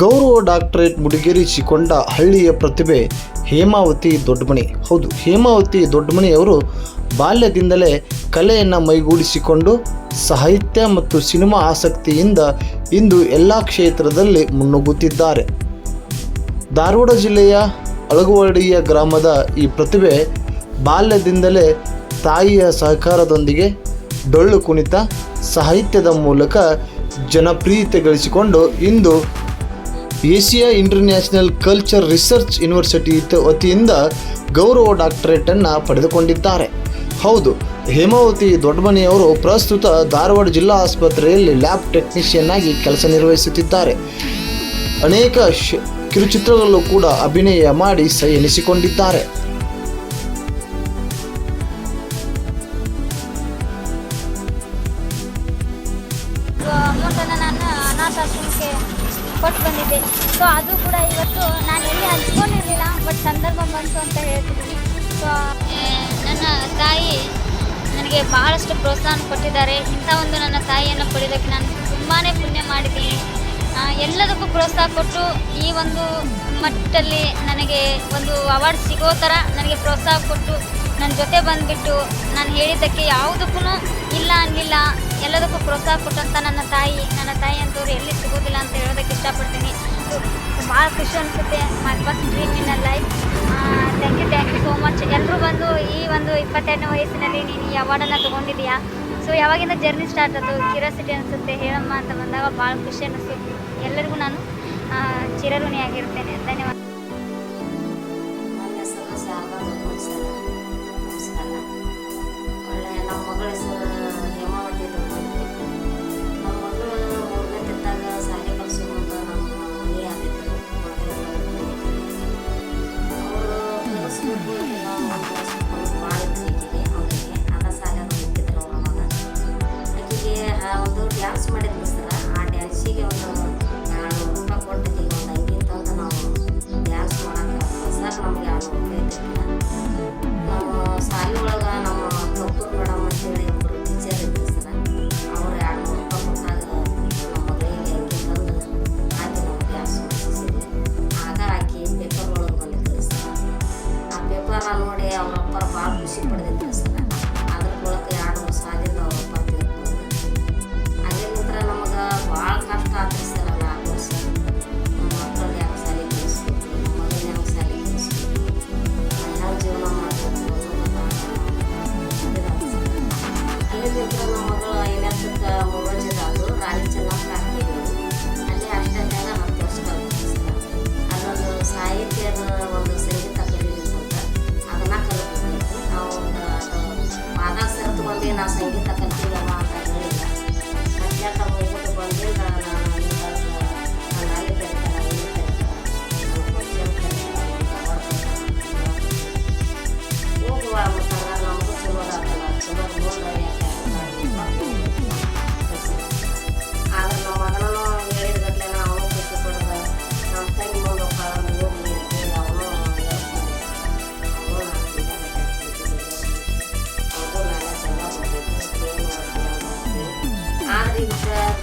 ಗೌರವ ಡಾಕ್ಟರೇಟ್ ಮುಡಿಗೇರಿಸಿಕೊಂಡ ಹಳ್ಳಿಯ ಪ್ರತಿಭೆ ಹೇಮಾವತಿ ದೊಡ್ಡಮಣಿ ಹೌದು, ಹೇಮಾವತಿ ದೊಡ್ಡಮಣಿಯವರು ಬಾಲ್ಯದಿಂದಲೇ ಕಲೆಯನ್ನು ಮೈಗೂಡಿಸಿಕೊಂಡು ಸಾಹಿತ್ಯ ಮತ್ತು ಸಿನಿಮಾ ಆಸಕ್ತಿಯಿಂದ ಇಂದು ಎಲ್ಲ ಕ್ಷೇತ್ರದಲ್ಲಿ ಮುನ್ನುಗ್ಗುತ್ತಿದ್ದಾರೆ. ಧಾರವಾಡ ಜಿಲ್ಲೆಯ ಅಳಗುವಡಿಯ ಗ್ರಾಮದ ಈ ಪ್ರತಿಭೆ ಬಾಲ್ಯದಿಂದಲೇ ತಾಯಿಯ ಸಹಕಾರದೊಂದಿಗೆ ಡೊಳ್ಳು ಕುಣಿತ, ಸಾಹಿತ್ಯದ ಮೂಲಕ ಜನಪ್ರಿಯತೆ ಗಳಿಸಿಕೊಂಡು ಇಂದು Asia International Culture Research University ವತಿಯಿಂದ ಗೌರವ ಡಾಕ್ಟರೇಟನ್ನು ಪಡೆದುಕೊಂಡಿದ್ದಾರೆ. ಹೌದು, ಹೇಮಾವತಿ ದೊಡ್ಡಮನೆಯವರು ಪ್ರಸ್ತುತ ಧಾರವಾಡ ಜಿಲ್ಲಾ ಆಸ್ಪತ್ರೆಯಲ್ಲಿ ಲ್ಯಾಬ್ ಟೆಕ್ನಿಷಿಯನ್ ಆಗಿ ಕೆಲಸ ನಿರ್ವಹಿಸುತ್ತಿದ್ದಾರೆ. ಅನೇಕ ಕಿರುಚಿತ್ರಗಳಲ್ಲೂ ಕೂಡ ಅಭಿನಯ ಮಾಡಿ ಸೈ ಎನಿಸಿಕೊಂಡಿದ್ದಾರೆ. ಕೊಟ್ಟು ಬಂದಿದ್ದೆ. ಸೊ ಅದು ಕೂಡ ಇವತ್ತು ನಾನು ಎಲ್ಲಿ ಹಂಚ್ಕೊಂಡಿರಲಿಲ್ಲ ಬಟ್ ಸಂದರ್ಭ ಬಂತು ಅಂತ ಹೇಳ್ತಿದ್ದೀನಿ ಸೊ ನನ್ನ ತಾಯಿ ನನಗೆ ಬಹಳಷ್ಟು ಪ್ರೋತ್ಸಾಹ ಕೊಟ್ಟಿದ್ದಾರೆ. ಇಂಥ ಒಂದು ನನ್ನ ತಾಯಿಯನ್ನು ಪಡೆಯೋದಕ್ಕೆ ನಾನು ತುಂಬಾ ಪುಣ್ಯ ಮಾಡಿದ್ದೀನಿ. ಎಲ್ಲದಕ್ಕೂ ಪ್ರೋತ್ಸಾಹ ಕೊಟ್ಟು ಈ ಒಂದು ಮಟ್ಟಲ್ಲಿ ನನಗೆ ಒಂದು ಅವಾರ್ಡ್ ಸಿಗೋ ಥರ ನನಗೆ ಪ್ರೋತ್ಸಾಹ ಕೊಟ್ಟು ನನ್ನ ಜೊತೆ ಬಂದುಬಿಟ್ಟು ನಾನು ಹೇಳಿದ್ದಕ್ಕೆ ಯಾವುದಕ್ಕೂ ಇಲ್ಲ ಅನ್ನಲಿಲ್ಲ ಎಲ್ಲದಕ್ಕೂ ಪ್ರೋತ್ಸಾಹ ಕೊಟ್ಟಂಥ ನನ್ನ ತಾಯಿ. ಭಾಳ ಖುಷಿ ಅನಿಸುತ್ತೆ my first dream in a life thank you thank you so much ಎಲ್ಲರೂ ಬಂದು ಈ ಒಂದು ಇಪ್ಪತ್ತೆರಡನೇ ವಯಸ್ಸಿನಲ್ಲಿ ನೀನು ಈ ಅವಾರ್ಡನ್ನು ತೊಗೊಂಡಿದ್ದೀಯಾ? ಸೊ ಯಾವಾಗಿಂದ ಜರ್ನಿ ಸ್ಟಾರ್ಟ್ ಆಯಿತು? ಕ್ಯೂರಿಯಾಸಿಟಿ ಅನಿಸುತ್ತೆ, ಹೇಳಮ್ಮ ಅಂತ ಬಂದಾಗ ಭಾಳ ಖುಷಿ ಅನಿಸ್ತು ಎಲ್ಲರಿಗೂ ನಾನು ಚಿರಋಣಿ ಆಗಿರ್ತೇನೆ. ಧನ್ಯವಾದ. ಮಗಳ ಹೆಸರು 对啊?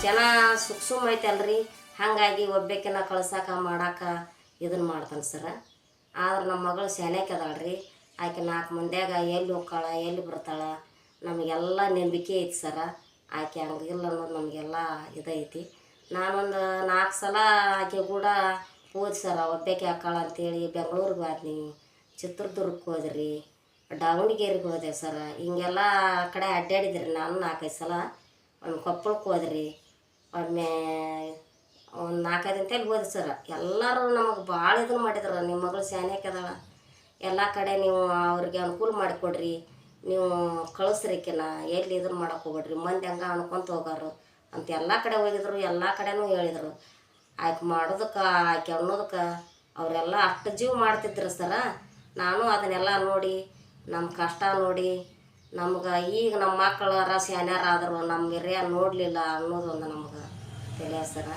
ಜನ ಸುಖ ಸುಮ್ಮ ಐತಲ್ರಿ. ಹಾಗಾಗಿ ಒಬ್ಬಾಕಿನ ಕಳ್ಸಾಕ, ಮಾಡಾಕ ಇದನ್ನು ಮಾಡ್ತಾನೆ ಸರ. ಆದ್ರೆ ನಮ್ಮ ಮಗಳು ಶಾಲ್ಯಾಕೆ ಅದಾಳ್ರಿ. ಆಕೆ ನಾಲ್ಕು ಮಂದ್ಯಾಗ ಎಲ್ಲಿ ಹೋಗ್ತಾಳ, ಎಲ್ಲಿ ಬರ್ತಾಳ, ನಮಗೆಲ್ಲ ನಂಬಿಕೆ ಐತಿ ಸರ. ಆಕೆ ಹಂಗಿಲ್ಲ ಅನ್ನೋದು ನಮಗೆಲ್ಲ ಇದೈತಿ ನಾನೊಂದು ನಾಲ್ಕು ಸಲ ಆಕೆ ಕೂಡ ಹೋದ್ ಸರ. ಒಬ್ಬಾಕೆ ಹಾಕಾಳ ಅಂತೇಳಿ ಬೆಂಗಳೂರಿಗೆ ಹೋದ್ನಿ ಚಿತ್ರದುರ್ಗಕ್ಕೆ ಹೋದ್ರಿ, ದಾವಣಗೆರೆಗೆ ಹೋದೆ ಸರ. ಹಿಂಗೆಲ್ಲ ಕಡೆ ಅಡ್ಡಾಡಿದ್ರಿ ನಾನು ನಾಲ್ಕೈದು ಸಲ. ಒಂದು ಕೊಪ್ಪಳಕ್ಕೆ ಹೋದ್ರಿ. ಒಮ್ಮೆ ಒಂದು ನಾಲ್ಕೈದು ಅಂತೇಳಿ ಹೋದ್ರಿ ಸರ್ ಎಲ್ಲರೂ ನಮಗೆ ಭಾಳ ಇದನ್ನು ಮಾಡಿದ್ರು. ನಿಮ್ಮ ಮಗಳು ಶಾನ್ಯಾಕೆ ಅದಾಳ. ಎಲ್ಲ ಕಡೆ ನೀವು ಅವ್ರಿಗೆ ಅನುಕೂಲ ಮಾಡಿಕೊಡ್ರಿ. ನೀವು ಕಳಿಸ್ರಿಕಿನ ಎಲ್ಲಿ ಇದನ್ನು ಮಾಡೋಕೆ ಹೋಗ್ಬೇಡ್ರಿ. ಮಂದಿ ಹಂಗೆ ಅನ್ಕೊಂತ ಹೋಗಾರು. ಅಂತ ಎಲ್ಲ ಕಡೆ ಹೋಗಿದ್ರು. ಎಲ್ಲ ಕಡೆನೂ ಹೇಳಿದರು. ಆಯ್ಕೆ ಮಾಡೋದಕ್ಕೆ, ಆಕೆ ಅನ್ನೋದಕ್ಕೆ ಅವರೆಲ್ಲ ಅಷ್ಟು ಜೀವ ಮಾಡ್ತಿದ್ರು ಸರ ನಾನು ಅದನ್ನೆಲ್ಲ ನೋಡಿ ನಮ್ಮ ಕಷ್ಟ ನೋಡಿ, ನಮ್ಗೆ ಈಗ ನಮ್ಮ ಮಕ್ಕಳರ ಶಾನ್ಯಾರ ಆದರು ನಮ್ಮ ಹಿರಿಯ ನೋಡಲಿಲ್ಲ ಅನ್ನೋದು ಒಂದು ನಮ್ಗೆ ತಿಳಿಯ ಸರ